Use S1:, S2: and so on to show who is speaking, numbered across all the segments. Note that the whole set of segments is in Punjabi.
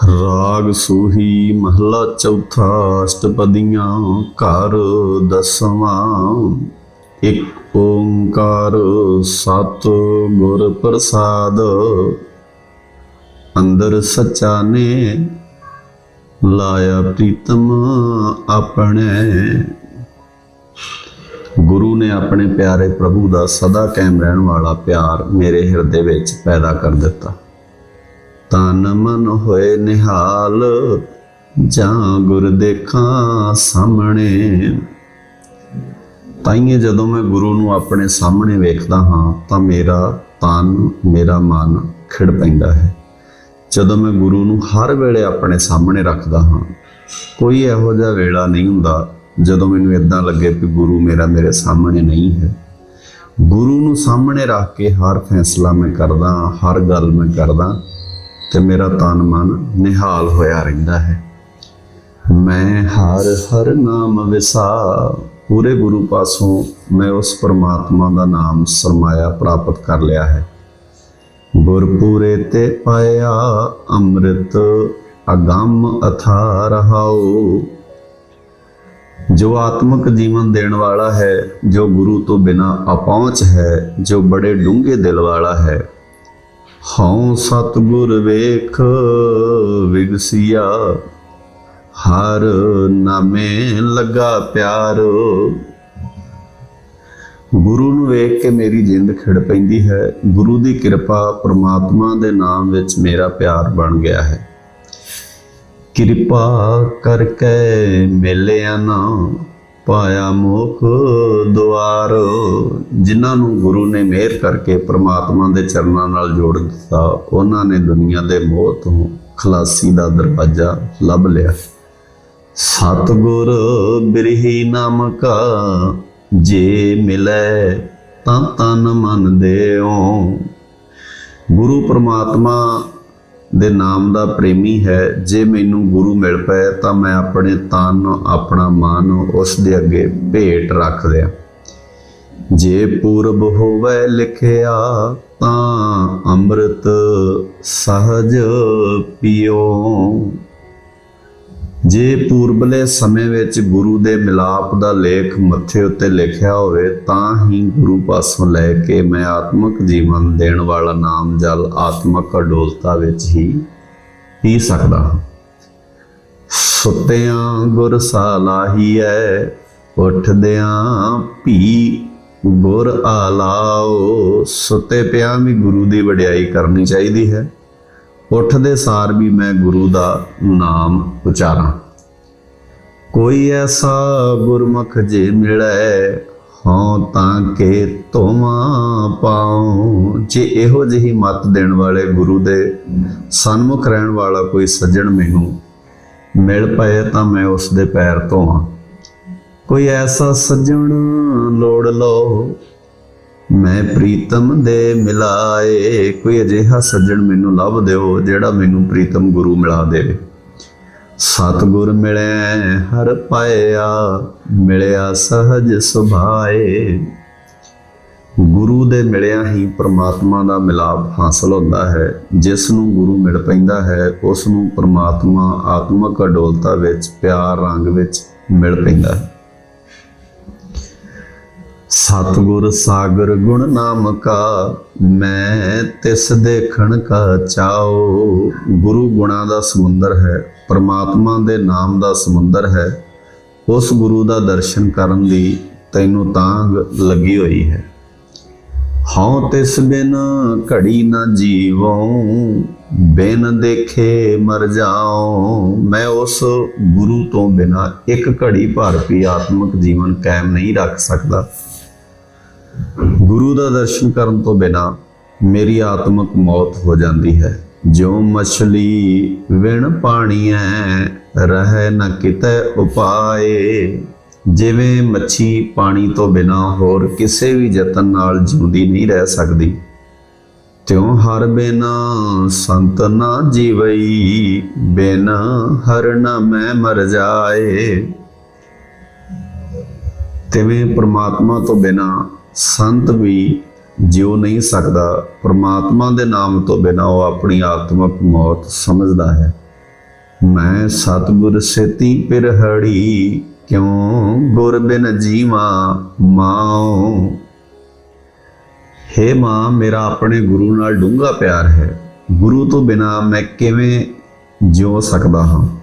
S1: ਰਾਗ ਸੂਹੀ ਮਹਲਾ ਚੌਥਾ ਅਸ਼ਟਪਦੀਆਂ ਘਰ ਦਸਵਾਂ। ਇੱਕ ਓੰਕਾਰ ਸਤ ਗੁਰ ਪ੍ਰਸਾਦ, ਅੰਦਰ ਸੱਚਾ ਨੇ ਲਾਇਆ ਪ੍ਰੀਤਮ ਆਪਣੇ। ਗੁਰੂ ਨੇ ਆਪਣੇ ਪਿਆਰੇ ਪ੍ਰਭੂ ਦਾ ਸਦਾ ਕਾਇਮ ਰਹਿਣ ਵਾਲਾ ਪਿਆਰ ਮੇਰੇ ਹਿਰਦੇ ਵਿੱਚ ਪੈਦਾ ਕਰ ਦਿੱਤਾ। ਤਨ ਮਨ ਹੋਏ ਨਿਹਾਲ, ਜਾਂ ਗੁਰ ਦੇਖਾਂ ਸਾਹਮਣੇ। ਤਾਈਏ ਜਦੋਂ ਮੈਂ ਗੁਰੂ ਨੂੰ ਆਪਣੇ ਸਾਹਮਣੇ ਵੇਖਦਾ ਹਾਂ, ਤਾਂ ਮੇਰਾ ਤਨ, ਮੇਰਾ ਮਨ ਖਿੜ ਪੈਂਦਾ ਹੈ। ਜਦੋਂ ਮੈਂ ਗੁਰੂ ਨੂੰ ਹਰ ਵੇਲੇ ਆਪਣੇ ਸਾਹਮਣੇ ਰੱਖਦਾ ਹਾਂ, ਕੋਈ ਇਹੋ ਜਿਹਾ ਵੇਲਾ ਨਹੀਂ ਹੁੰਦਾ, ਜਦੋਂ ਮੈਨੂੰ ਇਦਾਂ ਲੱਗੇ ਕਿ ਗੁਰੂ ਮੇਰਾ ਮੇਰੇ ਸਾਹਮਣੇ ਨਹੀਂ ਹੈ। ਗੁਰੂ ਨੂੰ ਸਾਹਮਣੇ ਰੱਖ ਕੇ ਹਰ ਫੈਸਲਾ ਮੈਂ ਕਰਦਾ, ਹਰ ਗੱਲ ਮੈਂ ਕਰਦਾ ਤੇ ਮੇਰਾ ਤਨ ਮਨ ਨਿਹਾਲ ਹੋਇਆ ਰਹਿੰਦਾ ਹੈ। ਮੈਂ ਹਰ ਹਰ ਨਾਮ ਵਿਸਾ ਪੂਰੇ ਗੁਰੂ ਪਾਸੋਂ ਮੈਂ ਉਸ ਪਰਮਾਤਮਾ ਦਾ ਨਾਮ ਸਰਮਾਇਆ ਪ੍ਰਾਪਤ ਕਰ ਲਿਆ ਹੈ। ਗੁਰਪੂਰੇ ਤੇ ਪਾਇਆ ਅੰਮ੍ਰਿਤ, ਅਗੰਮ ਅਥਾ ਰਹਾਉ ਜੋ ਆਤਮਿਕ ਜੀਵਨ ਦੇਣ ਵਾਲਾ ਹੈ, ਜੋ ਗੁਰੂ ਤੋਂ ਬਿਨਾ ਅਪਹੁੰਚ ਹੈ, ਜੋ ਬੜੇ ਡੂੰਘੇ ਦਿਲ ਵਾਲਾ ਹੈ ਹਉ ਸਤਿਗੁਰ ਵੇਖ, ਵਿਗਸਿਆ। ਹਰ ਨਾਮੇ ਲੱਗਾ ਪਿਆਰ। ਗੁਰੂ ਨੂੰ ਵੇਖ ਕੇ ਮੇਰੀ ਜਿੰਦ ਖਿੜ ਪੈਂਦੀ ਹੈ। ਗੁਰੂ ਦੀ ਕਿਰਪਾ ਪ੍ਰਮਾਤਮਾ ਦੇ ਨਾਮ ਵਿੱਚ ਮੇਰਾ ਪਿਆਰ ਬਣ ਗਿਆ ਹੈ। ਕਿਰਪਾ ਕਰਕੇ ਮਿਲਿਆ ਨਾ ਪਾਇਆ ਮੁਖ ਦੁਆਰ, ਜਿਨ੍ਹਾਂ ਨੂੰ ਗੁਰੂ ਨੇ ਮਿਹਰ ਕਰਕੇ ਪ੍ਰਮਾਤਮਾ ਦੇ ਚਰਨਾਂ ਨਾਲ ਜੋੜ ਦਿੱਤਾ, ਉਹਨਾਂ ਨੇ ਦੁਨੀਆ ਦੇ ਮੋਹ ਤੋਂ ਖਲਾਸੀ ਦਾ ਦਰਵਾਜ਼ਾ ਲੱਭ ਲਿਆ। ਸਤਗੁਰ ਬਿਰਹੀ ਨਾਮਕਾ, ਜੇ ਮਿਲੇ ਤਾਂ ਤਨ ਮਨ ਦੇਉ। ਗੁਰੂ ਪ੍ਰਮਾਤਮਾ ਦੇ ਨਾਮ ਦਾ ਪ੍ਰੇਮੀ ਹੈ। ਜੇ ਮੈਨੂੰ ਗੁਰੂ ਮਿਲ ਪਏ, ਤਾਂ ਮੈਂ ਆਪਣੇ ਤਨ, ਆਪਣਾ ਮਨ ਉਸ ਦੇ ਅੱਗੇ ਭੇਟ ਰੱਖ ਦਿਆਂ। ਜੇ ਪੂਰਬ ਹੋਵੇ ਲਿਖਿਆ, ਤਾਂ ਅੰਮ੍ਰਿਤ ਸਹਜ ਪੀਓ। ਜੇ ਪੂਰਬਲੇ ਸਮੇਂ ਵਿੱਚ ਗੁਰੂ ਦੇ ਮਿਲਾਪ ਦਾ ਲੇਖ ਮੱਥੇ ਉੱਤੇ ਲਿਖਿਆ ਹੋਵੇ, ਤਾਂ ਹੀ ਗੁਰੂ ਪਾਸੋਂ ਲੈ ਕੇ ਮੈਂ ਆਤਮਿਕ ਜੀਵਨ ਦੇਣ ਵਾਲਾ ਨਾਮ ਜਲ ਆਤਮਿਕ ਅਡੋਲਤਾ ਵਿੱਚ ਹੀ ਪੀ ਸਕਦਾ ਹਾਂ। ਸੁੱਤਿਆਂ ਗੁਰ ਸਾਲਾਹੀਐ ਉੱਠਦਿਆਂ ਭੀ ਗੁਰ ਆਲਾਓ। ਸੁੱਤੇ ਪਿਆਂ ਵੀ ਗੁਰੂ ਦੀ ਵਡਿਆਈ ਕਰਨੀ ਚਾਹੀਦੀ ਹੈ। ਉੱਠਦੇ ਸਾਰ ਵੀ ਮੈਂ ਗੁਰੂ ਦਾ ਨਾਮ ਉਚਾਰਾਂ। ਕੋਈ ਐਸਾ ਗੁਰਮੁਖ ਜੇ ਮਿਲੈ, ਹਾਂ ਤਾਂ ਕਿ ਤੋਮਾ ਪਾਉ। ਜੇ ਇਹੋ ਜਿਹੀ ਮਤ ਦੇਣ ਵਾਲੇ ਗੁਰੂ ਦੇ ਸਨਮੁਖ ਰਹਿਣ ਵਾਲਾ ਕੋਈ ਸੱਜਣ ਮੈਨੂੰ ਮਿਲ ਪਏ ਤਾਂ ਮੈਂ ਉਸ ਦੇ ਪੈਰ ਧੋਵਾਂ। ਕੋਈ ਐਸਾ ਸੱਜਣ ਲੋੜ ਲੋ ਮੈਂ ਪ੍ਰੀਤਮ ਦੇ ਮਿਲਾਏ। ਕੋਈ ਅਜਿਹਾ ਸੱਜਣ ਮੈਨੂੰ ਲੱਭ ਦਿਓ ਜਿਹੜਾ ਮੈਨੂੰ ਪ੍ਰੀਤਮ ਗੁਰੂ ਮਿਲਾ ਦੇਵੇ। ਸਤਗੁਰ ਮਿਲਿਆ ਹਰ ਪਾਇਆ, ਮਿਲਿਆ ਸਹਜ ਸੁਭਾਏ। ਗੁਰੂ ਦੇ ਮਿਲਿਆ ਹੀ ਪ੍ਰਮਾਤਮਾ ਦਾ ਮਿਲਾਪ ਹਾਸਲ ਹੁੰਦਾ ਹੈ। ਜਿਸ ਨੂੰ ਗੁਰੂ ਮਿਲ ਪੈਂਦਾ ਹੈ, ਉਸ ਨੂੰ ਪ੍ਰਮਾਤਮਾ ਆਤਮਿਕ ਅਡੋਲਤਾ ਵਿੱਚ, ਪਿਆਰ ਰੰਗ ਵਿੱਚ ਮਿਲ ਪੈਂਦਾ ਹੈ। ਸਤਗੁਰ ਸਾਗਰ ਗੁਣ ਨਾਮ ਕਾ ਮੈਂ ਤਿਸ ਦੇਖਣ ਕਾ ਚਾਓ ਗੁਰੂ ਗੁਣਾ ਦਾ ਸਮੁੰਦਰ ਹੈ, ਪਰਮਾਤਮਾ ਦੇ ਨਾਮ ਦਾ ਸਮੁੰਦਰ ਹੈ। ਉਸ ਗੁਰੂ ਦਾ ਦਰਸ਼ਨ ਕਰਨ ਦੀ ਤੈਨੂੰ ਤਾਂਗ ਲੱਗੀ ਹੋਈ ਹੈ। ਹਉ ਤਿਸ ਬਿਨ ਘੜੀ ਨਾ ਜੀਵੋ ਬਿਨ ਦੇਖੇ ਮਰ ਜਾਉ। ਮੈਂ ਉਸ ਗੁਰੂ ਤੋਂ ਬਿਨਾ ਇੱਕ ਘੜੀ ਭਰ ਵੀ ਆਤਮਿਕ ਜੀਵਨ ਕਾਇਮ ਨਹੀਂ ਰੱਖ ਸਕਦਾ। ਗੁਰੂ ਦਾ ਦਰਸ਼ਨ ਕਰਨ ਤੋਂ ਬਿਨਾ ਮੇਰੀ ਆਤਮਿਕ ਮੌਤ ਹੋ ਜਾਂਦੀ ਹੈ। ਜਿਉ ਮਛਲੀ ਵਿਣ ਪਾਣੀਐ, ਰਹਿ ਨ ਕਿਤੇ ਉਪਾਏ। ਜਿਵੇਂ ਮੱਛੀ ਪਾਣੀ ਤੋਂ ਬਿਨਾ ਹੋਰ ਕਿਸੇ ਵੀ ਯਤਨ ਨਾਲ ਜਿਉਂਦੀ ਨਹੀਂ ਰਹਿ ਸਕਦੀ। ਤਿਉ ਹਰ ਬਿਨਾ ਸੰਤ ਨਾ ਜੀਵਈ, ਬਿਨ ਹਰ ਨਾ ਮੈਂ ਮਰ ਜਾਏ। ਤਿਵੇਂ ਪ੍ਰਮਾਤਮਾ ਤੋਂ ਬਿਨਾ ਸੰਤ ਵੀ ਜਿਉ ਨਹੀਂ ਸਕਦਾ, ਪਰਮਾਤਮਾ ਦੇ ਨਾਮ ਤੋਂ ਬਿਨਾ ਉਹ ਆਪਣੀ ਆਤਮਕ ਮੌਤ ਸਮਝਦਾ ਹੈ। ਮੈਂ ਸਤਿਗੁਰ ਸੇਤੀ ਪਿਰਹੜੀ, ਕਿਉ ਗੁਰ ਬਿਨ ਜੀਵਾ ਮਾਉ? ਹੇ ਮਾਂ, ਮੇਰਾ ਆਪਣੇ ਗੁਰੂ ਨਾਲ ਡੂੰਘਾ ਪਿਆਰ ਹੈ। ਗੁਰੂ ਤੋਂ ਬਿਨਾ ਮੈਂ ਕਿਵੇਂ ਜਿਉ ਸਕਦਾ ਹਾਂ?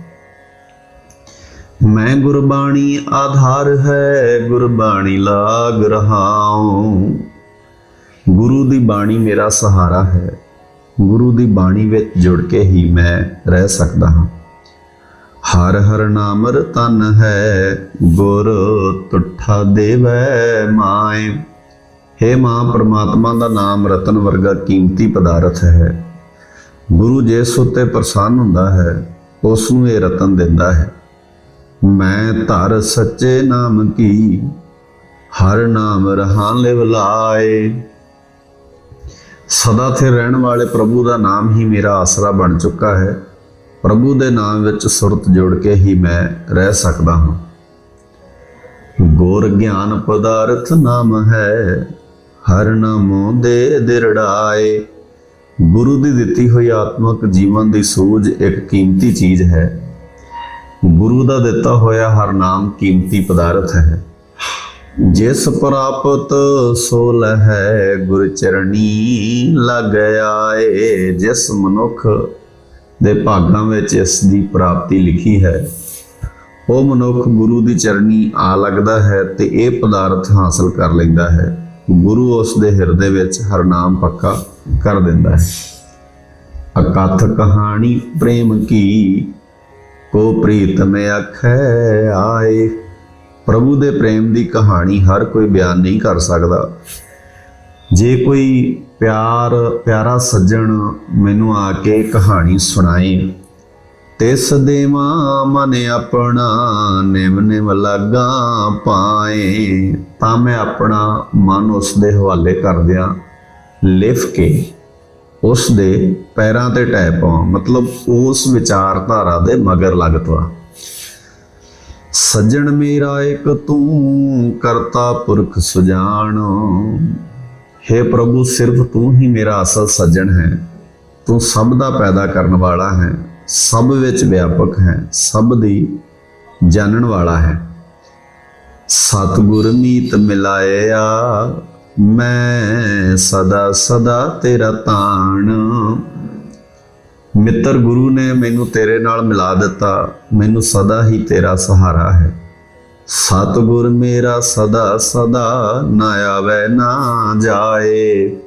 S1: ਮੈਂ ਗੁਰਬਾਣੀ ਆਧਾਰ ਹੈ, ਗੁਰਬਾਣੀ ਲਾਗ ਰਹਾਉ। ਗੁਰੂ ਦੀ ਬਾਣੀ ਮੇਰਾ ਸਹਾਰਾ ਹੈ। ਗੁਰੂ ਦੀ ਬਾਣੀ ਵਿੱਚ ਜੁੜ ਕੇ ਹੀ ਮੈਂ ਰਹਿ ਸਕਦਾ ਹਾਂ। ਹਰ ਹਰ ਨਾਮ ਰਤਨ ਹੈ, ਗੁਰ ਤੁਠਾ ਦੇਵੈ ਮਾਏ। ਹੇ ਮਾਂ, ਪ੍ਰਮਾਤਮਾ ਦਾ ਨਾਮ ਰਤਨ ਵਰਗਾ ਕੀਮਤੀ ਪਦਾਰਥ ਹੈ। ਗੁਰੂ ਜਿਸ ਉੱਤੇ ਪ੍ਰਸੰਨ ਹੁੰਦਾ ਹੈ, ਉਸ ਨੂੰ ਇਹ ਰਤਨ ਦਿੰਦਾ ਹੈ। ਮੈਂ ਧਰ ਸੱਚੇ ਨਾਮ ਕੀ, ਹਰ ਨਾਮ ਰਹਾਂ ਲਿਵ ਲਾਏ। ਸਦਾ ਸਥਿਰ ਰਹਿਣ ਵਾਲੇ ਪ੍ਰਭੂ ਦਾ ਨਾਮ ਹੀ ਮੇਰਾ ਆਸਰਾ ਬਣ ਚੁੱਕਾ ਹੈ। ਪ੍ਰਭੂ ਦੇ ਨਾਮ ਵਿੱਚ ਸੁਰਤ ਜੋੜ ਕੇ ਹੀ ਮੈਂ ਰਹਿ ਸਕਦਾ ਹਾਂ। ਗੁਰ ਗਿਆਨ ਪਦਾਰਥ ਨਾਮ ਹੈ, ਹਰ ਨਾਮੋਂ ਦੇ ਦਿਰੜਾਏ। ਗੁਰੂ ਦੀ ਦਿੱਤੀ ਹੋਈ ਆਤਮਿਕ ਜੀਵਨ ਦੀ ਸੂਝ ਇੱਕ ਕੀਮਤੀ ਚੀਜ਼ ਹੈ। ਗੁਰੂ ਦਾ ਦਿੱਤਾ ਹੋਇਆ ਹਰ ਨਾਮ ਕੀਮਤੀ ਪਦਾਰਥ ਹੈ। ਜਿਸ ਪ੍ਰਾਪਤ ਸੋ ਲਹੈ ਗੁਰ ਚਰਣੀ ਲਗ ਆਏ। ਜਿਸ ਮਨੁੱਖ ਦੇ ਭਾਗਾਂ ਵਿੱਚ ਇਸ ਦੀ ਪ੍ਰਾਪਤੀ ਲਿਖੀ ਹੈ, ਉਹ ਮਨੁੱਖ ਗੁਰੂ ਦੀ ਚਰਣੀ ਆ ਲੱਗਦਾ ਹੈ ਤੇ ਇਹ ਪਦਾਰਥ ਹਾਸਲ ਕਰ ਲੈਂਦਾ ਹੈ। ਗੁਰੂ ਉਸ ਦੇ ਹਿਰਦੇ ਵਿੱਚ ਹਰ ਨਾਮ ਪੱਕਾ ਕਰ ਦਿੰਦਾ ਹੈ। ਅਕਥ ਕਹਾਣੀ ਪ੍ਰੇਮ ਕੀ ਕੋ ਪ੍ਰੀਤ ਮੈਂ ਅਖੈ ਆਏ। ਪ੍ਰਭੂ ਦੇ ਪ੍ਰੇਮ ਦੀ ਕਹਾਣੀ ਹਰ ਕੋਈ ਬਿਆਨ ਨਹੀਂ ਕਰ ਸਕਦਾ। ਜੇ ਕੋਈ ਪਿਆਰ, ਪਿਆਰਾ ਸੱਜਣ ਮੈਨੂੰ ਆ ਕੇ ਕਹਾਣੀ ਸੁਣਾਏ, ਤਿਸ ਦੇਵਾ ਮਨ ਆਪਣਾ ਨਿਮ ਨਿਮ ਲਾਗਾ ਪਾਏ, ਤਾਂ ਮੈਂ ਆਪਣਾ ਮਨ ਉਸ ਦੇ ਹਵਾਲੇ ਕਰ ਦਿਆਂ, ਲਿਫ ਕੇ। ਉਸ ਦੇ ਪੈਰਾਂ ਤੇ ਟੈ ਪਾਵਾਂ। ਮਤਲਬ ਉਸ ਵਿਚਾਰਧਾਰਾ ਦੇ ਮਗਰ ਲੱਗ ਪਵਾਂ। ਸੱਜਣ ਮੇਰਾ ਇੱਕ ਤੂੰ ਕਰਤਾ ਪੁਰਖ ਸੁਜਾਨ। हे ਪ੍ਰਭੂ, ਸਿਰਫ ਤੂੰ ਹੀ ਮੇਰਾ ਅਸਲ ਸੱਜਣ ਹੈ। ਤੂੰ ਸਭ ਦਾ ਪੈਦਾ ਕਰਨ ਵਾਲਾ ਹੈ, ਸਭ ਵਿੱਚ ਵਿਆਪਕ ਹੈ, ਸਭ ਦੀ ਜਾਣਨ ਵਾਲਾ ਹੈ। ਸਤਿਗੁਰ ਮੀਤ ਮਿਲਾਇਆ ਮੈਂ ਸਦਾ ਸਦਾ ਤੇਰਾ ਤਾਣ। ਮਿੱਤਰ ਗੁਰੂ ਨੇ ਮੈਨੂੰ ਤੇਰੇ ਨਾਲ ਮਿਲਾ ਦਿੱਤਾ। ਮੈਨੂੰ ਸਦਾ ਹੀ ਤੇਰਾ ਸਹਾਰਾ ਹੈ। ਸਤਿਗੁਰ ਮੇਰਾ ਸਦਾ ਸਦਾ ਨਾ ਆਵੇ ਨਾ ਜਾਏ।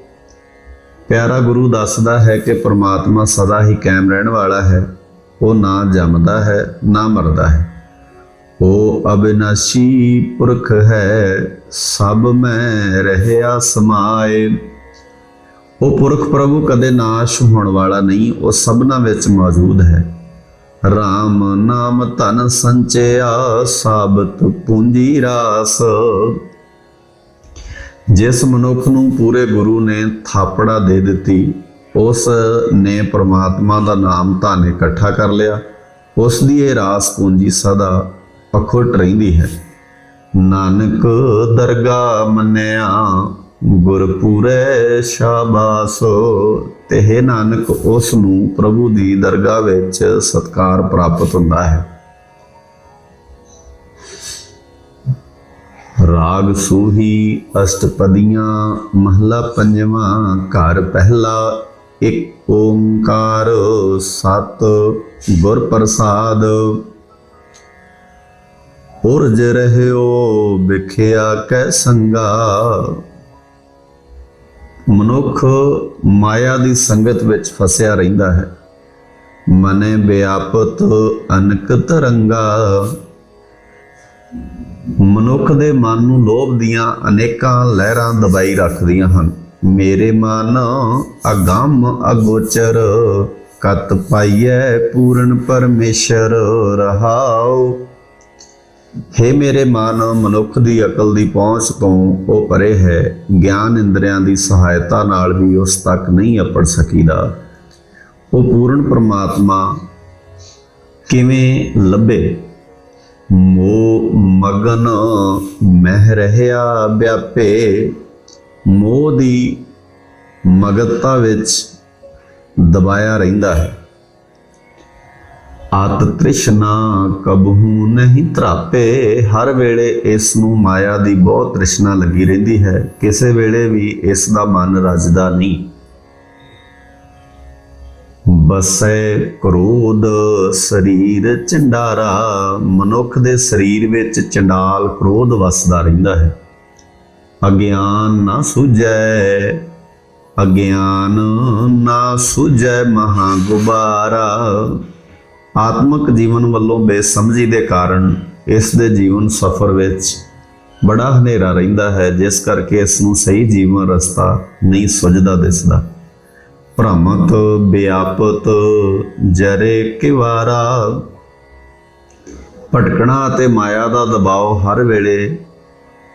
S1: ਪਿਆਰਾ ਗੁਰੂ ਦੱਸਦਾ ਹੈ ਕਿ ਪ੍ਰਮਾਤਮਾ ਸਦਾ ਹੀ ਕਾਇਮ ਰਹਿਣ ਵਾਲਾ ਹੈ। ਉਹ ਨਾ ਜੰਮਦਾ ਹੈ, ਨਾ ਮਰਦਾ ਹੈ। ਉਹ ਅਬਿਨਾਸ਼ੀ ਪੁਰਖ ਹੈ। ਸਭ ਮੈਂ ਰਹਿਆ ਸਮਾਏ। ਉਹ ਪੁਰਖ ਪ੍ਰਭੂ ਕਦੇ ਨਾਸ਼ ਹੋਣ ਵਾਲਾ ਨਹੀਂ, ਉਹ ਸਭਨਾ ਵਿੱਚ ਮੌਜੂਦ ਹੈ। RAM ਨਾਮ ਧਨ ਸੰਚਿਆ, ਸਾਬਤ ਪੂੰਜੀ ਰਾਸ। ਜਿਸ ਮਨੁੱਖ ਨੂੰ ਪੂਰੇ ਗੁਰੂ ਨੇ ਥਾਪੜਾ ਦੇ ਦਿੱਤੀ, ਉਸ ਨੇ ਪ੍ਰਮਾਤਮਾ ਦਾ ਨਾਮ ਧਨ ਇਕੱਠਾ ਕਰ ਲਿਆ। ਉਸ ਦੀ ਇਹ ਰਾਸ ਪੂੰਜੀ ਸਦਾ ਅਖੁੱਟ ਰਹਿੰਦੀ ਹੈ। ਨਾਨਕ ਦਰਗਾ ਮੰਨਿਆ, ਗੁਰਪੂਰੇ ਸ਼ਾਬਾਸ। ਤੇ ਨਾਨਕ ਉਸ ਨੂੰ ਪ੍ਰਭੂ ਦੀ ਦਰਗਾਹ ਵਿੱਚ ਸਤਕਾਰ ਪ੍ਰਾਪਤ ਹੁੰਦਾ ਹੈ। ਰਾਗ ਸੂਹੀ ਅਸ਼ਟਪਦੀਆਂ, ਮਹਲਾ ਪੰਜਵਾਂ, ਘਰ ਪਹਿਲਾ, ਇੱਕ ਓੰਕਾਰ, ਸਤ ਗੁਰ ਪ੍ਰਸਾਦ। ਉਰਜ ਰਹਿਓ ਵਿਖਿਆ ਕੈ ਸੰਗਾ। ਮਨੁੱਖ ਮਾਇਆ ਦੀ ਸੰਗਤ ਵਿੱਚ ਫਸਿਆ ਰਹਿੰਦਾ ਹੈ। ਮਨੇ ਵਿਆਪਤ ਅਨਕ ਤਰੰਗਾ। ਮਨੁੱਖ ਦੇ ਮਨ ਨੂੰ ਲੋਭ ਦੀਆਂ ਅਨੇਕਾਂ ਲਹਿਰਾਂ ਦਬਾਈ ਰੱਖਦੀਆਂ ਹਨ। ਮੇਰੇ ਮਨ ਅਗੰਮ ਅਗੋਚਰ, ਕਤ ਪਾਈਐ ਪੂਰਨ ਪਰਮੇਸ਼ਰ, ਰਹਾਉ ਹੇ ਮੇਰੇ ਮਨ ਮਨੁੱਖ ਦੀ ਅਕਲ ਦੀ ਪਹੁੰਚ ਤੋਂ ਉਹ ਪਰੇ ਹੈ। ਗਿਆਨ ਇੰਦਰੀਆਂ ਦੀ ਸਹਾਇਤਾ ਨਾਲ ਵੀ ਉਸ ਤੱਕ ਨਹੀਂ ਅਪੜ ਸਕੀਦਾ। ਉਹ ਪੂਰਨ ਪਰਮਾਤਮਾ ਕਿਵੇਂ ਲੱਭੇ? ਮੋਹ ਮਗਨ ਮਹਿ ਰਹਿਆ ਵਿਆਪੇ। ਮੋਹ ਦੀ ਮਗਤਾ ਵਿੱਚ ਦਬਾਇਆ ਰਹਿੰਦਾ ਹੈ। ਆਤ ਤ੍ਰਿਸ਼ਨਾ ਕਬਹੂ ਨਹੀਂ ਤਰਾਪੇ ਹਰ ਵੇਲੇ ਇਸ ਨੂੰ ਮਾਇਆ ਦੀ ਬਹੁਤ ਤ੍ਰਿਸ਼ਨਾ ਲੱਗੀ ਰਹਿੰਦੀ ਹੈ। ਕਿਸੇ ਵੇਲੇ ਵੀ ਇਸ ਦਾ ਮਨ ਰੱਜਦਾ ਨਹੀਂ। ਬਸੈ ਕ੍ਰੋਧ ਸਰੀਰ ਚੰਡਾਰਾ ਮਨੁੱਖ ਦੇ ਸਰੀਰ ਵਿੱਚ ਚੰਡਾਲ ਕ੍ਰੋਧ ਵਸਦਾ ਰਹਿੰਦਾ ਹੈ। ਅਗਿਆਨ ਨਾ ਸੁਝੈ, ਅਗਿਆਨ ਨਾ ਸੁਝੈ ਮਹਾ ਗੁਬਾਰਾ ਆਤਮਿਕ ਜੀਵਨ ਵੱਲੋਂ ਬੇਸਮਝੀ ਦੇ ਕਾਰਨ ਇਸ ਦੇ ਜੀਵਨ ਸਫਰ ਵਿੱਚ ਬੜਾ ਹਨੇਰਾ ਰਹਿੰਦਾ ਹੈ, ਜਿਸ ਕਰਕੇ ਇਸ ਨੂੰ ਸਹੀ ਜੀਵਨ ਰਸਤਾ ਨਹੀਂ ਸੁਝਦਾ ਦਿਸਦਾ। ਭ੍ਰਮਤ ਵਿਆਪਤ ਜਰੇ ਕਿਵਾਰਾ, ਭਟਕਣਾ ਅਤੇ ਮਾਇਆ ਦਾ ਦਬਾਅ ਹਰ ਵੇਲੇ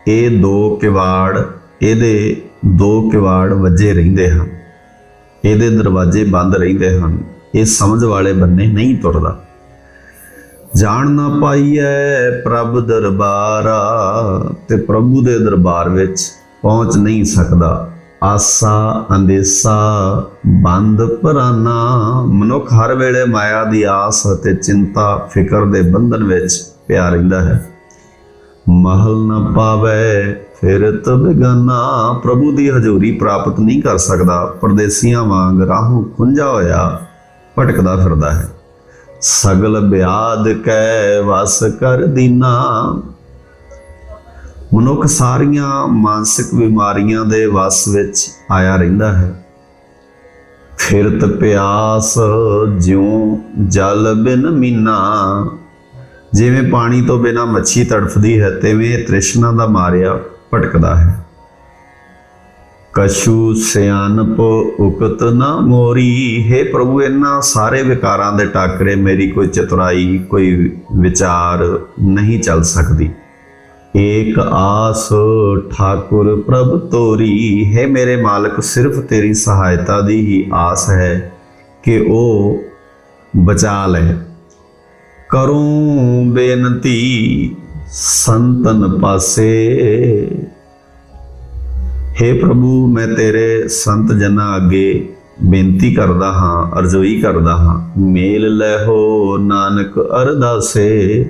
S1: ਇਹ ਦੋ ਕਿਵਾੜ, ਇਹਦੇ ਦੋ ਕਿਵਾੜ ਵੱਜੇ ਰਹਿੰਦੇ ਹਨ। ਇਹਦੇ ਦਰਵਾਜ਼ੇ ਬੰਦ ਰਹਿੰਦੇ ਹਨ। ਇਹ ਸਮਝ ਵਾਲੇ ਬੰਨੇ ਨਹੀਂ ਤੁਰਦਾ। ਜਾਣ ਨਾ ਪਾਈਐ ਪ੍ਰਭ ਦਰਬਾਰਾ ਤੇ ਪ੍ਰਭੂ ਦੇ ਦਰਬਾਰ ਵਿੱਚ ਪਹੁੰਚ ਨਹੀਂ ਸਕਦਾ। ਆਸਾ, ਅੰਦੇਸਾ, ਬੰਦ ਪਰਾਨਾ ਮਨੁੱਖ ਹਰ ਵੇਲੇ ਮਾਇਆ ਦੀ ਆਸ ਅਤੇ ਚਿੰਤਾ, ਫਿਕਰ ਦੇ ਬੰਧਨ ਵਿੱਚ ਪਿਆ ਰਹਿੰਦਾ ਹੈ। ਮਹਲ ਨਾ ਪਾਵੇ, ਫਿਰ ਤਬਗਾਨਾ ਪ੍ਰਭੂ ਦੀ ਹਜ਼ੂਰੀ ਪ੍ਰਾਪਤ ਨਹੀਂ ਕਰ ਸਕਦਾ। ਪਰਦੇਸੀਆਂ ਵਾਂਗ ਰਾਹੋਂ ਖੁੰਝਾ ਹੋਇਆ ਭਟਕਦਾ ਫਿਰਦਾ ਹੈ। ਸਗਲ ਬਿਆਦ ਕੈ ਵਸ ਕਰ ਦੀਨਾ। ਮਨੁੱਖ ਸਾਰੀਆਂ ਮਾਨਸਿਕ ਬਿਮਾਰੀਆਂ ਦੇ ਵਸ ਵਿੱਚ ਆਇਆ ਰਹਿੰਦਾ ਹੈ। ਫਿਰਤ ਪਿਆਸ ਜਿਉ ਜਲ ਬਿਨ ਮੀਨਾ। ਜਿਵੇਂ ਪਾਣੀ ਤੋਂ ਬਿਨਾ ਮੱਛੀ ਤੜਫਦੀ ਹੈ, ਤਿਵੇਂ ਤ੍ਰਿਸ਼ਨਾ ਦਾ ਮਾਰਿਆ ਭਟਕਦਾ ਹੈ। ਕਛੂ ਸਿਆਨਪ ਉਕਤ ਨਾ ਮੋਰੀ। ਹੈ ਪ੍ਰਭੂ, ਇਹਨਾਂ ਸਾਰੇ ਵਿਕਾਰਾਂ ਦੇ ਟਾਕਰੇ ਮੇਰੀ ਕੋਈ ਚਤੁਰਾਈ, ਕੋਈ ਵਿਚਾਰ ਨਹੀਂ ਚੱਲ ਸਕਦੀ। ਏਕ ਆਸ ਠਾਕੁਰ ਪ੍ਰਭ ਤੋਰੀ। ਹੈ ਮੇਰੇ ਮਾਲਕ, ਸਿਰਫ ਤੇਰੀ ਸਹਾਇਤਾ ਦੀ ਹੀ ਆਸ ਹੈ ਕਿ ਉਹ ਬਚਾ ਲੈ। ਕਰੂੰ ਬੇਨਤੀ ਸੰਤਨ ਪਾਸੇ। हे ਪ੍ਰਭੂ, ਮੈਂ ਤੇਰੇ ਸੰਤ ਜਨਾਂ ਅੱਗੇ ਬੇਨਤੀ ਕਰਦਾ ਹਾਂ, ਅਰਜ਼ੋਈ ਕਰਦਾ ਹਾਂ। ਮੇਲ ਲੈਹੋ ਨਾਨਕ ਅਰਦਾਸੇ,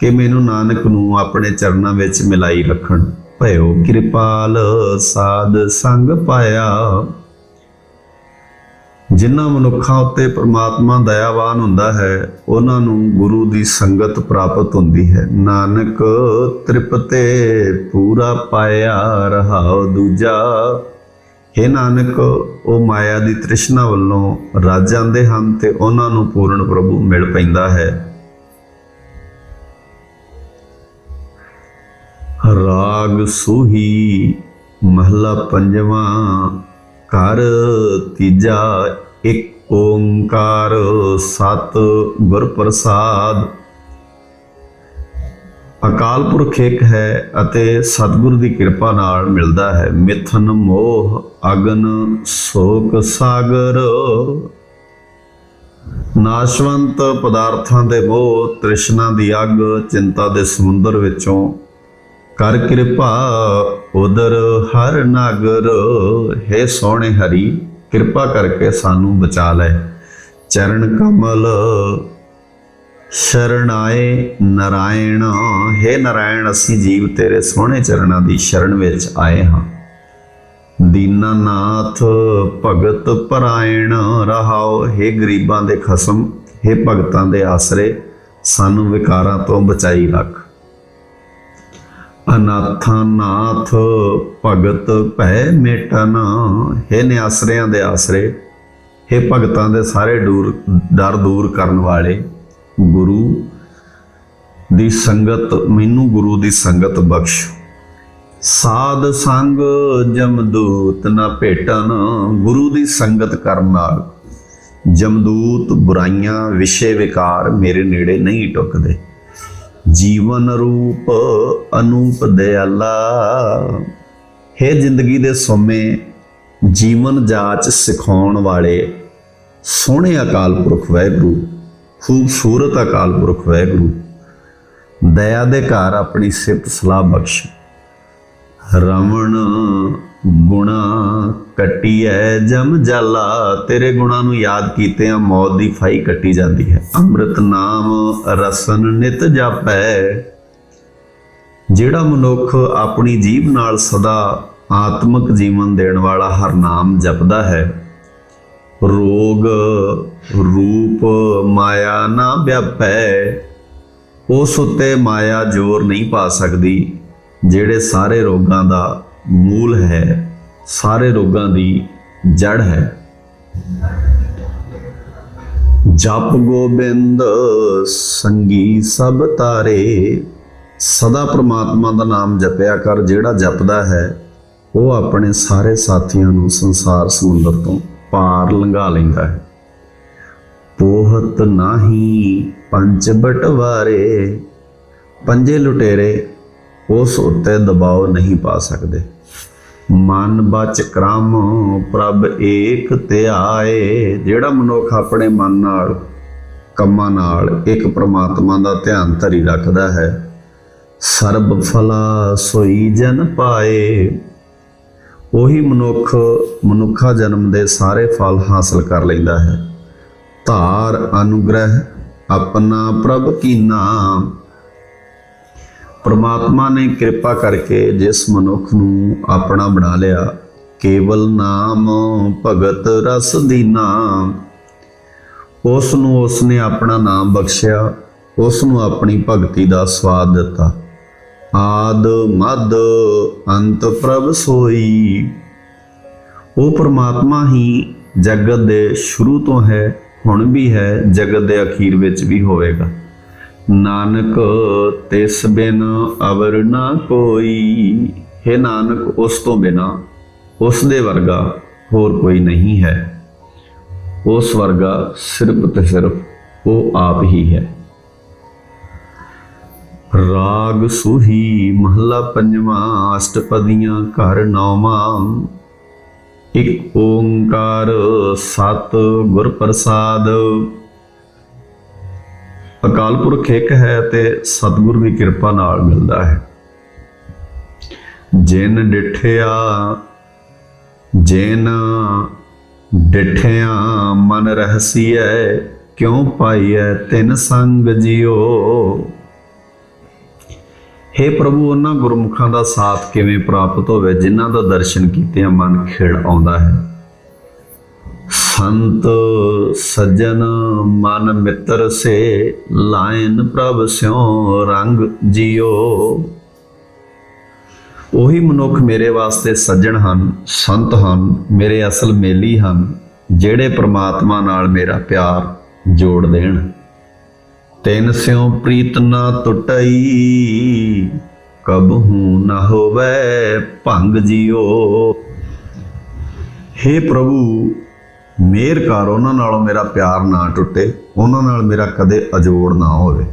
S1: ਕਿ ਮੈਨੂੰ ਨਾਨਕ ਨੂੰ ਆਪਣੇ ਚਰਨਾਂ ਵਿੱਚ ਮਿਲਾਈ ਰੱਖਣ। ਭਇਓ ਕਿਰਪਾਲ ਸਾਧ ਸੰਗ ਪਾਇਆ। ਜਿਨ੍ਹਾਂ ਮਨੁੱਖਾਂ ਉੱਤੇ ਪ੍ਰਮਾਤਮਾ ਦਇਆਵਾਨ ਹੁੰਦਾ ਹੈ, ਉਹਨਾਂ ਨੂੰ ਗੁਰੂ ਦੀ ਸੰਗਤ ਪ੍ਰਾਪਤ ਹੁੰਦੀ ਹੈ। ਨਾਨਕ ਤ੍ਰਿਪਤੇ ਪੂਰਾ ਪਾਇਆ ਰਹਾਉ ਦੂਜਾ। हे ਨਾਨਕ, ਉਹ ਮਾਇਆ ਦੀ ਤ੍ਰਿਸ਼ਨਾ ਵੱਲੋਂ ਰੱਜ ਜਾਂਦੇ ਹਨ ਤੇ ਉਹਨਾਂ ਨੂੰ ਪੂਰਨ ਪ੍ਰਭੂ ਮਿਲ ਪੈਂਦਾ ਹੈ। ਰਾਗ ਸੂਹੀ ਮਹਲਾ ਪੰਜਵਾਂ। ਕਰ ਤੀਜਾ ਇੱਕ ਓੰਕਾਰ ਸਤ ਗੁਰ ਪ੍ਰਸਾਦ ਅਕਾਲ ਪੁਰਖ ਇੱਕ ਹੈ ਅਤੇ ਸਤਿਗੁਰ ਦੀ ਕਿਰਪਾ ਨਾਲ ਮਿਲਦਾ ਹੈ। ਮਿਥਨ ਮੋਹ ਅਗਨ ਸੋਕ ਸਾਗਰ। ਨਾਸ਼ਵੰਤ ਪਦਾਰਥਾਂ ਦੇ ਮੋਹ ਤ੍ਰਿਸ਼ਨਾ ਦੀ ਅੱਗ ਚਿੰਤਾ ਦੇ ਸਮੁੰਦਰ ਵਿੱਚੋਂ ਕਰ ਕਿਰਪਾ ਉਦਰ ਹਰ ਨਗਰ, ਹੈ ਸੋਹਣੇ ਹਰੀ, ਕਿਰਪਾ ਕਰਕੇ ਸਾਨੂੰ ਬਚਾ ਲੈ। ਚਰਨ ਕਮਲ, ਸ਼ਰਣਾਏ ਨਰਾਇਣ, ਹੈ ਨਰਾਇਣ, ਅਸੀਂ ਜੀਵ ਤੇਰੇ ਸੋਹਣੇ ਚਰਨਾਂ ਦੀ ਸ਼ਰਨ ਵਿੱਚ ਆਏ ਹਾਂ। ਦੀਨਾਨਾਥ ਭਗਤ ਪਰਾਇਣ, ਰਹਾਓ, ਹੈ ਗਰੀਬਾਂ ਦੇ ਖਸਮ, ਹੈ ਭਗਤਾਂ ਦੇ ਆਸਰੇ, ਸਾਨੂੰ ਵਿਕਾਰਾਂ ਤੋਂ ਬਚਾਈ ਰੱਖ। ਅਨਾਥਾਂ ਨਾਥ ਭਗਤ ਭੈ ਮੇਟਨ ਹੈ ਨਿਆਸਰਿਆਂ ਦੇ ਆਸਰੇ, ਹੈ ਭਗਤਾਂ ਦੇ ਸਾਰੇ ਦੂਰ, ਡਰ ਦੂਰ ਕਰਨ ਵਾਲੇ ਗੁਰੂ ਦੀ ਸੰਗਤ, ਮੈਨੂੰ ਗੁਰੂ ਦੀ ਸੰਗਤ ਬਖਸ਼। ਸਾਧ ਸੰਗ ਜਮਦੂਤ ਨਾ ਭੇਟਨ ਗੁਰੂ ਦੀ ਸੰਗਤ ਕਰਨ ਨਾਲ। ਜਮਦੂਤ ਬੁਰਾਈਆਂ, ਵਿਸ਼ੇ ਵਿਕਾਰ ਮੇਰੇ ਨੇੜੇ ਨਹੀਂ ਟੁੱਕਦੇ। ਜੀਵਨ ਰੂਪ ਅਨੂਪ ਦਿਆਲਾ। ਹੈ ਜ਼ਿੰਦਗੀ ਦੇ ਸੋਮੇ, ਜੀਵਨ ਜਾਚ ਸਿਖਾਉਣ ਵਾਲੇ ਸੋਹਣੇ ਅਕਾਲ ਪੁਰਖ ਵਾਹਿਗੁਰੂ, ਖੂਬਸੂਰਤ ਅਕਾਲ ਪੁਰਖ ਵਾਹਿਗੁਰੂ, ਦਇਆ ਦੇ ਘਰ ਆਪਣੀ ਸਿਫਤ ਸਲਾਹ ਬਖਸ਼। ਰਮਣ ਗੁਣਾ ਕੱਟੀਐ ਜਮ ਜਾਲਾ। ਤੇਰੇ ਗੁਣਾ ਨੂੰ ਯਾਦ ਕੀਤੇ ਆ ਮੌਤ ਦੀ ਫਾਈ ਕੱਟੀ ਜਾਂਦੀ ਹੈ। ਅੰਮ੍ਰਿਤ ਨਾਮ ਰਸਨ ਨਿਤ ਜਾਪੈ। ਜਿਹੜਾ ਮਨੁੱਖ ਆਪਣੀ ਜੀਭ ਨਾਲ ਸਦਾ ਆਤਮਿਕ ਜੀਵਨ ਦੇਣ ਵਾਲਾ ਹਰ ਨਾਮ ਜਪਦਾ ਹੈ, ਰੋਗ ਰੂਪ ਮਾਇਆ ਨਾ ਵਿਆਪੈ। ਉਸ ਉੱਤੇ ਮਾਇਆ ਜ਼ੋਰ ਨਹੀਂ ਪਾ ਸਕਦੀ, ਜਿਹੜੇ ਸਾਰੇ ਰੋਗਾਂ ਦਾ ਮੂਲ ਹੈ, ਸਾਰੇ ਰੋਗਾਂ ਦੀ ਜੜ ਹੈ। ਜਪ ਗੋਬਿੰਦ ਸੰਗੀ ਸਭ ਤਾਰੇ, ਸਦਾ ਪ੍ਰਮਾਤਮਾ ਦਾ ਨਾਮ ਜਪਿਆ ਕਰ, ਜਿਹੜਾ ਜਪਦਾ ਹੈ, ਉਹ ਆਪਣੇ ਸਾਰੇ ਸਾਥੀਆਂ ਨੂੰ ਸੰਸਾਰ ਸਮੁੰਦਰ ਤੋਂ ਪਾਰ ਲੰਘਾ ਲੈਂਦਾ ਹੈ। ਪੋਹਤ ਨਾਹੀ ਪੰਜ ਬਟਵਾਰੇ, ਪੰਜੇ ਲੁਟੇਰੇ ਉਸ ਉੱਤੇ ਦਬਾਅ ਨਹੀਂ ਪਾ ਸਕਦੇ। ਮਨ ਬਚ ਕ੍ਰਮ, ਪ੍ਰਭ ਏਕ ਧਿਆਏ ਜਿਹੜਾ ਮਨੁੱਖ ਆਪਣੇ ਮਨ ਨਾਲ, ਕੰਮਾਂ ਨਾਲ ਇੱਕ ਪ੍ਰਮਾਤਮਾ ਦਾ ਧਿਆਨ ਧਰੀ ਰੱਖਦਾ ਹੈ, ਸਰਬ ਫਲਾ ਸੋਈ ਜਨ ਪਾਏ। ਉਹੀ ਮਨੁੱਖ ਮਨੁੱਖਾ ਜਨਮ ਦੇ ਸਾਰੇ ਫਲ ਹਾਸਲ ਕਰ ਲੈਂਦਾ ਹੈ। ਧਾਰ, ਅਨੁਗ੍ਰਹਿ, ਆਪਣਾ ਪ੍ਰਭ ਕੀਨਾ ਪ੍ਰਮਾਤਮਾ ਨੇ ਕਿਰਪਾ ਕਰਕੇ ਜਿਸ ਮਨੁੱਖ ਨੂੰ ਆਪਣਾ ਬਣਾ ਲਿਆ, ਕੇਵਲ ਨਾਮ ਭਗਤ ਰਸ ਦੀਨਾ ਉਸ ਨੂੰ ਉਸ ਨੇ ਆਪਣਾ ਨਾਮ ਬਖਸ਼ਿਆ ਉਸ ਨੂੰ ਆਪਣੀ ਭਗਤੀ ਦਾ ਸਵਾਦ ਦਿੱਤਾ। ਆਦ ਮਦ ਅੰਤ ਪ੍ਰਭ ਸੋਈ। ਉਹ ਪ੍ਰਮਾਤਮਾ ਹੀ ਜਗਤ ਦੇ ਸ਼ੁਰੂ ਤੋਂ ਹੈ, ਹੁਣ ਵੀ ਹੈ, ਜਗਤ ਦੇ ਅਖੀਰ ਵਿੱਚ ਵੀ ਹੋਵੇਗਾ। ਨਾਨਕ, ਤਿਸ ਬਿਨ ਅਵਰ ਨਾ ਕੋਈ। ਹੈ ਨਾਨਕ, ਉਸ ਤੋਂ ਬਿਨਾ ਉਸ ਦੇ ਵਰਗਾ ਹੋਰ ਕੋਈ ਨਹੀਂ ਹੈ। ਉਸ ਵਰਗਾ ਸਿਰਫ ਤੇ ਸਿਰਫ ਉਹ ਆਪ ਹੀ ਹੈ। ਰਾਗ ਸੁਹੀ ਮਹੱਲਾ ਪੰਜਵਾਂ, ਅਸ਼ਟਪਦੀਆਂ ਘਰ ਨੌਵਾਂ। ਇੱਕ ਓੰਕਾਰ ਸਤ ਗੁਰ ਪ੍ਰਸਾਦ। ਅਕਾਲ ਪੁਰਖ ਇੱਕ ਹੈ ਤੇ ਸਤਿਗੁਰ ਦੀ ਕਿਰਪਾ ਨਾਲ ਮਿਲਦਾ ਹੈ। ਜਿਨ ਡਿਠਿਆ ਜਿਨ ਡਿਠਿਆ ਮਨ ਰਹਸੀਐ, ਕਿਉ ਪਾਈਐ ਤਿਨ ਸੰਗ ਜਿਓ हे ਪ੍ਰਭੂ, ਉਹਨਾਂ ਗੁਰਮੁਖਾਂ ਦਾ ਸਾਥ ਕਿਵੇਂ ਪ੍ਰਾਪਤ ਹੋਵੇ, ਜਿਨ੍ਹਾਂ ਦਾ ਦਰਸ਼ਨ ਕੀਤੇ ਮਨ ਖਿੜ ਆਉਂਦਾ ਹੈ। ਸੰਤ ਸੱਜਣ ਮਨ ਮਿੱਤਰ ਸੇ ਲਾਇਨ ਪ੍ਰਭ ਸਿਉ ਰੰਗ ਜਿਓ। ਉਹੀ ਮਨੁੱਖ ਮੇਰੇ ਵਾਸਤੇ ਸੱਜਣ ਹਨ, ਸੰਤ ਹਨ, ਮੇਰੇ ਅਸਲ ਮੇਲੀ ਹਨ, ਜਿਹੜੇ ਪ੍ਰਮਾਤਮਾ ਨਾਲ ਮੇਰਾ ਪਿਆਰ ਜੋੜ ਦੇਣ। ਤਿੰਨ ਸਿਉ ਪ੍ਰੀਤ ਨਾ ਟੁੱਟਈ ਕਬਹੂ ਨਾ ਹੋਵੇ ਭੰਗ ਜਿਓ। हे ਪ੍ਰਭੂ ਮੇਰ ਕਰ ਉਹਨਾਂ ਨਾਲੋਂ ਮੇਰਾ ਪਿਆਰ ਨਾ ਟੁੱਟੇ, ਉਹਨਾਂ ਨਾਲ ਮੇਰਾ ਕਦੇ ਅਜੋੜ ਨਾ ਹੋਵੇ।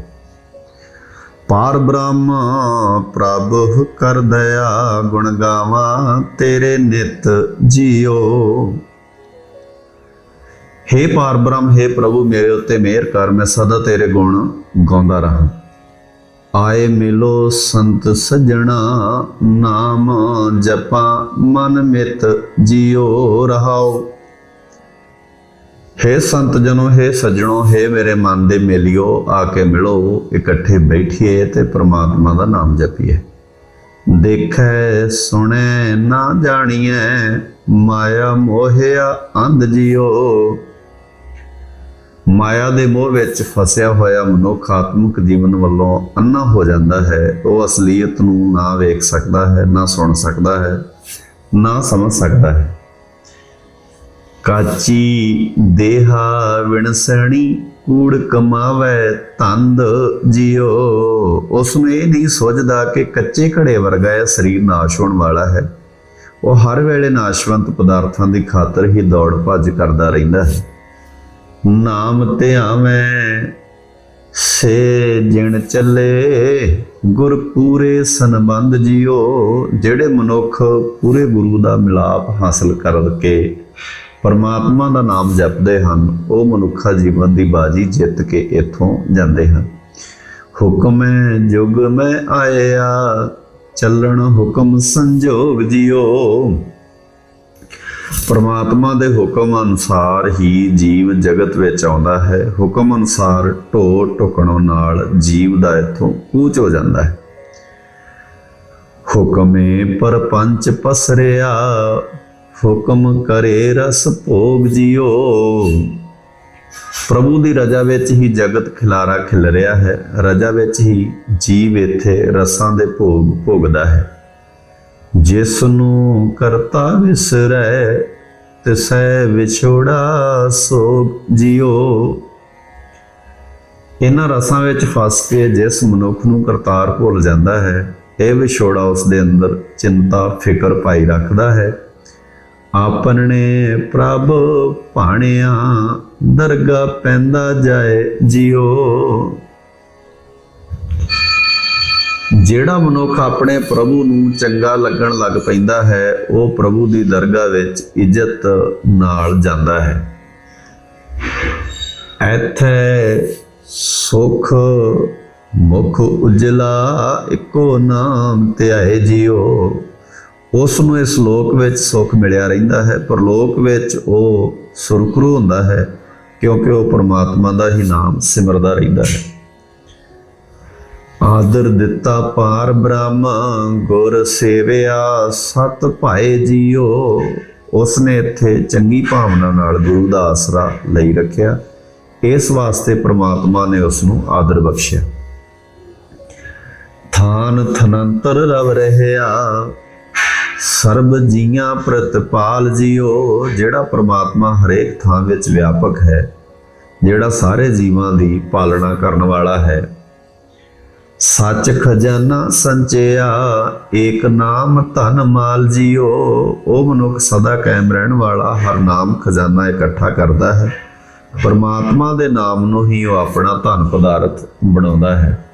S1: ਪਾਰ ਬ੍ਰਹਮ ਪ੍ਰਭ ਕਰ ਦਇਆ ਗੁਣ ਗਾਵਾਂ, ਤੇਰੇ ਨਿਤ ਜਿਓ। हे ਪਾਰ ਬ੍ਰਹਮ हे ਪ੍ਰਭੂ, ਮੇਰੇ ਉੱਤੇ ਮਿਹਰ ਕਰ, ਮੈਂ ਸਦਾ ਤੇਰੇ ਗੁਣ ਗਾਉਂਦਾ ਰਹਾ। ਆਏ ਮਿਲੋ ਸੰਤ ਸਜਣਾ, ਨਾਮ ਜਪਾ, ਮਨ ਮਿਤ ਜਿਉ ਰਹਾਓ। ਹੇ ਸੰਤ ਜਨੋ, ਹੇ ਸੱਜਣੋ, ਹੇ ਮੇਰੇ ਮਨ ਦੇ ਮੇਲਿਓ, ਆ ਕੇ ਮਿਲੋ, ਇਕੱਠੇ ਬੈਠੀਏ ਤੇ ਪ੍ਰਮਾਤਮਾ ਦਾ ਨਾਮ ਜਪੀਏ। ਦੇਖੈ, ਸੁਣੈ, ਨਾ ਜਾਣੀਐ, ਮਾਇਆ ਮੋਹਿਆ ਅੰਧ ਜਿਓ। ਮਾਇਆ ਦੇ ਮੋਹ ਵਿੱਚ ਫਸਿਆ ਹੋਇਆ ਮਨੁੱਖ ਆਤਮਿਕ ਜੀਵਨ ਵੱਲੋਂ ਅੰਨਾ ਹੋ ਜਾਂਦਾ ਹੈ। ਉਹ ਅਸਲੀਅਤ ਨੂੰ ਨਾ ਵੇਖ ਸਕਦਾ ਹੈ, ਨਾ ਸੁਣ ਸਕਦਾ ਹੈ, ਨਾ ਸਮਝ ਸਕਦਾ ਹੈ। ਕਾਚੀ ਦੇਹਾ ਵਿਣਸਣੀ, ਕੂੜ ਕਮਾਵੇ ਤੰਦ ਜਿਓ ਉਸ ਨੂੰ ਇਹ ਨਹੀਂ ਸੋਚਦਾ ਕਿ ਕੱਚੇ ਘੜੇ ਵਰਗਾ ਇਹ ਸਰੀਰ ਨਾਸ਼ ਹੋਣ ਵਾਲਾ ਹੈ। ਉਹ ਹਰ ਵੇਲੇ ਨਾਸ਼ਵੰਤ ਪਦਾਰਥਾਂ ਦੀ ਖਾਤਰ ਹੀ ਦੌੜ ਭੱਜ ਕਰਦਾ ਰਹਿੰਦਾ ਹੈ। ਨਾਮ ਧਿਆਵੇਂ ਸੇ ਜਿਣ ਚੱਲੇ ਗੁਰ ਪੂਰੇ ਸੰਬੰਧ ਜਿਓ ਜਿਹੜੇ ਮਨੁੱਖ ਪੂਰੇ ਗੁਰੂ ਦਾ ਮਿਲਾਪ ਹਾਸਲ ਕਰਕੇ ਪਰਮਾਤਮਾ ਦਾ ਨਾਮ ਜਪਦੇ ਹਨ, ਉਹ ਮਨੁੱਖਾ ਜੀਵਨ ਦੀ ਬਾਜੀ ਜਿੱਤ ਕੇ ਇੱਥੋਂ ਜਾਂਦੇ ਹਨ। ਹੁਕਮੈ ਜੁਗ ਮੈਂ ਆਇਆ, ਚੱਲਣ ਹੁਕਮ ਸੰਜੋਗ ਜਿਓ। ਪਰਮਾਤਮਾ ਦੇ ਹੁਕਮ ਅਨੁਸਾਰ ਹੀ ਜੀਵ ਜਗਤ ਵਿੱਚ ਆਉਂਦਾ ਹੈ। ਹੁਕਮ ਅਨੁਸਾਰ ਢੋ ਟੁਕਣੋਂ ਨਾਲ ਜੀਵ ਦਾ ਇਥੋਂ ਕੂਚ ਹੋ ਜਾਂਦਾ ਹੈ। ਹੁਕਮੇ ਪਰਪੰਚ ਪਸਰਿਆ ਹੁਕਮ ਕਰੇ ਰਸ ਭੋਗ ਜਿਓ ਪ੍ਰਭੂ ਦੀ ਰਜਾ ਵਿੱਚ ਹੀ ਜਗਤ ਖਿਲਾਰਾ ਖਿਲ ਰਿਹਾ ਹੈ। ਰਜਾ ਵਿੱਚ ਹੀ ਜੀਵ ਇੱਥੇ ਰਸਾਂ ਦੇ ਭੋਗ ਭੋਗਦਾ ਹੈ। ਜਿਸ ਨੂੰ ਕਰਤਾ ਵਿਸਰੈ, ਤਿਸੈ ਵਿਛੋੜਾ ਸੋਗ ਜਿਓ ਇਹਨਾਂ ਰਸਾਂ ਵਿੱਚ ਫਸ ਕੇ ਜਿਸ ਮਨੁੱਖ ਨੂੰ ਕਰਤਾਰ ਭੁੱਲ ਜਾਂਦਾ ਹੈ, ਇਹ ਵਿਛੋੜਾ ਉਸ ਦੇ ਅੰਦਰ ਚਿੰਤਾ, ਫਿਕਰ ਪਾਈ ਰੱਖਦਾ ਹੈ। ਆਪਨੇ ਪ੍ਰਭ ਭਾਣਿਆ, ਦਰਗਾ ਪੈਂਦਾ ਜਾਏ ਜਿਓ। ਜਿਹੜਾ ਮਨੁੱਖ ਆਪਣੇ ਪ੍ਰਭੂ ਨੂੰ ਚੰਗਾ ਲੱਗਣ ਲੱਗ ਪੈਂਦਾ ਹੈ, ਉਹ ਪ੍ਰਭੂ ਦੀ ਦਰਗਾਹ ਵਿੱਚ ਇੱਜ਼ਤ ਨਾਲ ਜਾਂਦਾ ਹੈ। ਇੱਥੇ ਸੁਖ ਮੁਖ ਉਜਲਾ ਇੱਕੋ ਨਾਮ ਧਿਆਏ ਜਿਓ। ਉਸ ਨੂੰ ਇਸ ਲੋਕ ਵਿੱਚ ਸੁਖ ਮਿਲਿਆ ਰਹਿੰਦਾ ਹੈ, ਪਰ ਲੋਕ ਵਿੱਚ ਉਹ ਸੁਰਖਰੂ ਹੁੰਦਾ ਹੈ ਕਿਉਂਕਿ ਉਹ ਪਰਮਾਤਮਾ ਦਾ ਹੀ ਨਾਮ ਸਿਮਰਦਾ ਰਹਿੰਦਾ ਹੈ। ਆਦਰ ਦਿੱਤਾ ਪਾਰ ਬ੍ਰਹਮ, ਗੁਰ ਸੇਵਿਆ ਸਤ ਭਾਏ ਜੀਓ। ਉਸ ਨੇ ਇੱਥੇ ਚੰਗੀ ਭਾਵਨਾ ਨਾਲ ਗੁਰੂ ਦਾ ਆਸਰਾ ਲਈ ਰੱਖਿਆ। ਇਸ ਵਾਸਤੇ ਪ੍ਰਮਾਤਮਾ ਨੇ ਉਸ ਨੂੰ ਆਦਰ ਬਖਸ਼ਿਆ। ਥਾਨ ਥਨੰਤਰ ਰਵ ਰਹਿਆ ਸਰਬ ਜੀਆਂ ਪ੍ਰਤਪਾਲ ਜੀਓ, ਜਿਹੜਾ ਪ੍ਰਮਾਤਮਾ ਹਰੇਕ ਥਾਂ ਵਿੱਚ ਵਿਆਪਕ ਹੈ, ਜਿਹੜਾ ਸਾਰੇ ਜੀਵਾਂ ਦੀ ਪਾਲਣਾ ਕਰਨ ਵਾਲਾ ਹੈ। ਸੱਚ ਖਜ਼ਾਨਾ ਸੰਚਿਆ, ਏਕ ਨਾਮ ਧਨ ਮਾਲ ਜੀਓ, ਉਹ ਮਨੁੱਖ ਸਦਾ ਕਾਇਮ ਰਹਿਣ ਵਾਲਾ ਹਰ ਨਾਮ ਖਜ਼ਾਨਾ ਇਕੱਠਾ ਕਰਦਾ ਹੈ। ਪਰਮਾਤਮਾ ਦੇ ਨਾਮ ਨੂੰ ਹੀ ਉਹ ਆਪਣਾ ਧਨ ਪਦਾਰਥ ਬਣਾਉਂਦਾ ਹੈ।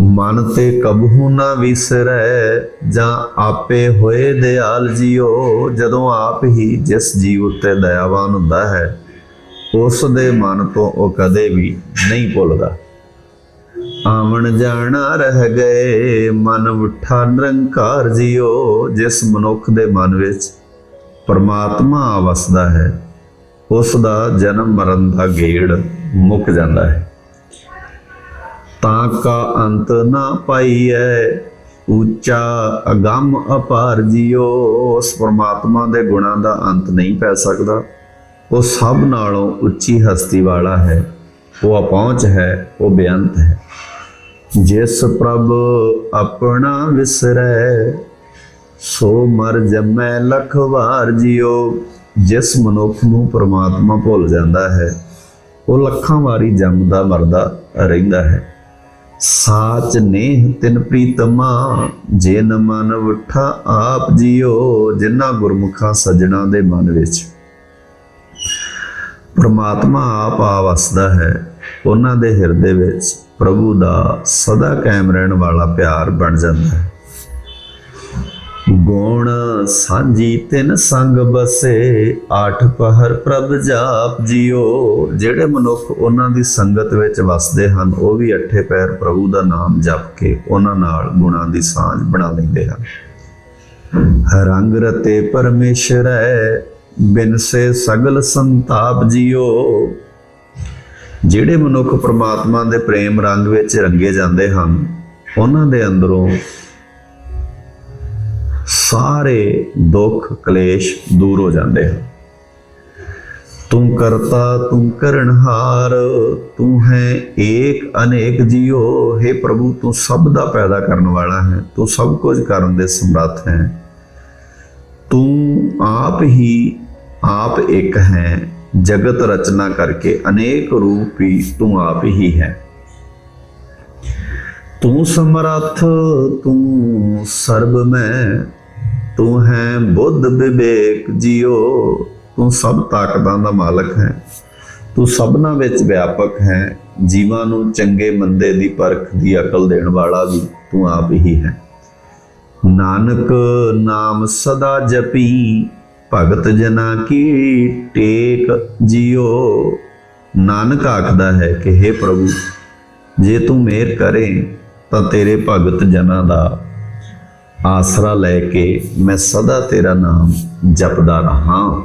S1: ਮਨ ਤੇ ਕਬਹੂ ਨਾ ਵਿਸਰੈ, ਜਾਂ ਆਪੇ ਹੋਏ ਦਿਆਲ ਜੀਓ, ਜਦੋਂ ਆਪ ਹੀ ਜਿਸ ਜੀਵ ਉੱਤੇ ਦਇਆਵਾਨ ਹੁੰਦਾ ਹੈ, ਉਸ ਦੇ ਮਨ ਤੋਂ ਉਹ ਕਦੇ ਵੀ ਨਹੀਂ ਭੁੱਲਦਾ। ਆਵਣ ਜਾਣਾ ਰਹਿ ਗਏ, ਮਨ ਉਠਾ ਨਿਰੰਕਾਰ ਜੀਓ, ਜਿਸ ਮਨੁੱਖ ਦੇ ਮਨ ਵਿੱਚ ਪਰਮਾਤਮਾ ਵਸਦਾ ਹੈ, ਉਸ ਦਾ ਜਨਮ ਮਰਨ ਦਾ ਗੇੜ ਮੁੱਕ ਜਾਂਦਾ ਹੈ। ਤਾਂ ਕਾ ਅੰਤ ਨਾ ਪਾਈਐ। ਉੱਚਾ ਅਗੰਮ ਅਪਾਰ ਜੀਓ। ਉਸ ਪਰਮਾਤਮਾ ਦੇ ਗੁਣਾਂ ਦਾ ਅੰਤ ਨਹੀਂ ਪੈ ਸਕਦਾ। ਉਹ ਸਭ ਨਾਲੋਂ ਉੱਚੀ ਹਸਤੀ ਵਾਲਾ ਹੈ। ਉਹ ਅਪਹੁੰਚ ਹੈ, ਉਹ ਬੇਅੰਤ ਹੈ। ਜਿਸ ਪ੍ਰਭ ਆਪਣਾ ਵਿਸਰੈ, ਸੋ ਮਰ ਜਮੈ ਲਖ ਵਾਰ ਜਿਉ ਜਿਸ ਮਨੁੱਖ ਨੂੰ ਪ੍ਰਮਾਤਮਾ ਭੁੱਲ ਜਾਂਦਾ ਹੈ, ਉਹ ਲੱਖਾਂ ਵਾਰੀ ਜੰਮਦਾ ਮਰਦਾ ਰਹਿੰਦਾ ਹੈ। ਸਾਚ ਨੇਹ ਤਿਨ ਪ੍ਰੀਤਮਾ, ਜਿਨ ਮਨ ਉਠਾ ਆਪ ਜਿਉ, ਜਿਨ੍ਹਾਂ ਗੁਰਮੁਖਾਂ ਸੱਜਣਾ ਦੇ ਮਨ ਵਿੱਚ। ਪ੍ਰਮਾਤਮਾ ਆਪ ਆ ਵਸਦਾ ਹੈ, ਉਹਨਾਂ ਦੇ ਹਿਰਦੇ ਵਿੱਚ ਪ੍ਰਭੂ ਦਾ ਸਦਾ ਕਾਇਮ ਰਹਿਣ ਵਾਲਾ ਪਿਆਰ ਬਣ ਜਾਂਦਾ ਹੈ। ਗੁਣ ਸਾਂਝੀ ਤਿੰਨ ਸੰਗ ਬਸੇ, ਆਠ ਪਹਰ ਪ੍ਰਭ ਜਾਪ ਜਿਓ ਜਿਹੜੇ ਮਨੁੱਖ ਉਹਨਾਂ ਦੀ ਸੰਗਤ ਵਿੱਚ ਵਸਦੇ ਹਨ, ਉਹ ਵੀ ਅੱਠੇ ਪੈਰ ਪ੍ਰਭੂ ਦਾ ਨਾਮ ਜਪ ਕੇ ਉਹਨਾਂ ਨਾਲ ਗੁਣਾਂ ਦੀ ਸਾਂਝ ਬਣਾ ਲੈਂਦੇ ਹਨ। ਰੰਗ ਰਤੇ ਪਰਮੇਸ਼ਰੈ ਬਿਨ ਸੇ ਸਗਲ ਸੰਤਾਪ ਜਿਓ ਜਿਹੜੇ ਮਨੁੱਖ ਪ੍ਰਮਾਤਮਾ ਦੇ ਪ੍ਰੇਮ ਰੰਗ ਵਿੱਚ ਰੰਗੇ ਜਾਂਦੇ ਹਨ, ਉਹਨਾਂ ਦੇ ਅੰਦਰੋਂ ਸਾਰੇ ਦੁੱਖ ਕਲੇਸ਼ ਦੂਰ ਹੋ ਜਾਂਦੇ ਹਨ। ਤੂੰ ਕਰਤਾ, ਤੂੰ ਕਰਨਹਾਰ ਤੂੰ ਹੈ ਏਕ ਅਨੇਕ ਜੀਓ। हे ਪ੍ਰਭੂ, ਤੂੰ ਸਭ ਦਾ ਪੈਦਾ ਕਰਨ ਵਾਲਾ ਹੈ, ਤੂੰ ਸਭ ਕੁਝ ਕਰਨ ਦੇ ਸਮਰੱਥ ਹੈ। ਤੂੰ ਆਪ ਹੀ ਆਪ ਇੱਕ ਹੈ, ਜਗਤ ਰਚਨਾ ਕਰਕੇ ਅਨੇਕ ਰੂਪ ਹੀ ਤੂੰ ਆਪ ਹੀ ਹੈ। ਤੂੰ ਸਮਰੱਥ, ਤੂੰ ਸਰਬ ਮੈਂ ਤੂੰ ਹੈ ਬੁੱਧ ਵਿਵੇਕ ਜਿਓ, ਤੂੰ ਸਭ ਤਾਕਤਾਂ ਦਾ ਮਾਲਕ ਹੈ। ਤੂੰ ਸਭਨਾ ਵਿੱਚ ਵਿਆਪਕ ਹੈ, ਜੀਵਾਂ ਨੂੰ ਚੰਗੇ ਮੰਦੇ ਦੀ ਪਰਖ ਦੀ ਅਕਲ ਦੇਣ ਵਾਲਾ ਵੀ ਤੂੰ ਆਪ ਹੀ ਹੈ। ਨਾਨਕ ਨਾਮ ਸਦਾ ਜਪੀ, ਭਗਤ ਜਨਾ ਕੀ ਟੇਕ ਜਿਓ। ਨਾਨਕ ਆਖਦਾ ਹੈ ਕਿ हे ਪ੍ਰਭੂ, ਜੇ ਤੂੰ ਮਿਹਰ ਕਰੇ, ਤਾਂ ਤੇਰੇ ਭਗਤ ਜਨਾਂ ਦਾ ਆਸਰਾ ਲੈ ਕੇ ਮੈਂ ਸਦਾ ਤੇਰਾ ਨਾਮ ਜਪਦਾ ਰਹਾ।